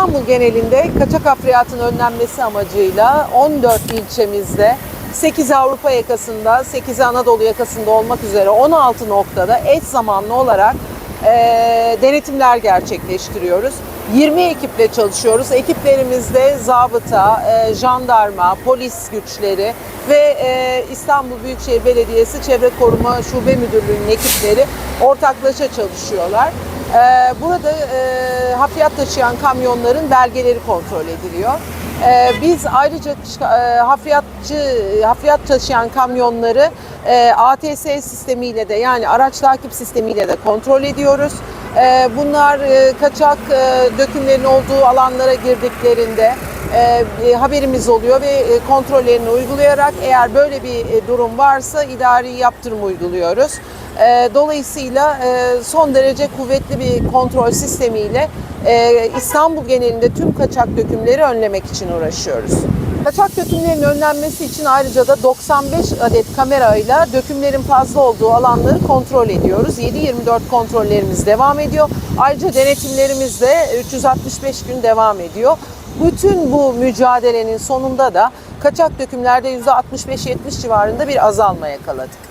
İstanbul genelinde kaçak hafriyatın önlenmesi amacıyla 14 ilçemizde 8 Avrupa yakasında, 8 Anadolu yakasında olmak üzere 16 noktada eş zamanlı olarak eee, denetimler gerçekleştiriyoruz. 20 ekiple çalışıyoruz. Ekiplerimizde zabıta, eee, jandarma, polis güçleri ve eee, İstanbul Büyükşehir Belediyesi Çevre Koruma Şube Müdürlüğü'nün ekipleri ortaklaşa çalışıyorlar. Eee, Burada eee, hafriyat taşıyan kamyonların belgeleri kontrol ediliyor. Eee, Biz ayrıca eee, hafriyatçı, hafriyat taşıyan kamyonları eee, ATS sistemiyle de yani araç takip sistemiyle de kontrol ediyoruz. Eee, Bunlar eee, kaçak eee, dökümlerin olduğu alanlara girdiklerinde e, e, haberimiz oluyor ve e, kontrollerini uygulayarak eğer böyle bir e, durum varsa idari yaptırım uyguluyoruz. E, Dolayısıyla e, son derece kuvvetli bir kontrol sistemiyle e, İstanbul genelinde tüm kaçak dökümleri önlemek için uğraşıyoruz. Kaçak dökümlerin önlenmesi için ayrıca da 95 adet kamerayla dökümlerin fazla olduğu alanları kontrol ediyoruz. 7-24 kontrollerimiz devam ediyor. Ayrıca denetimlerimiz de 365 gün devam ediyor. Bütün bu mücadelenin sonunda da kaçak dökümlerde %65-70 civarında bir azalma yakaladık.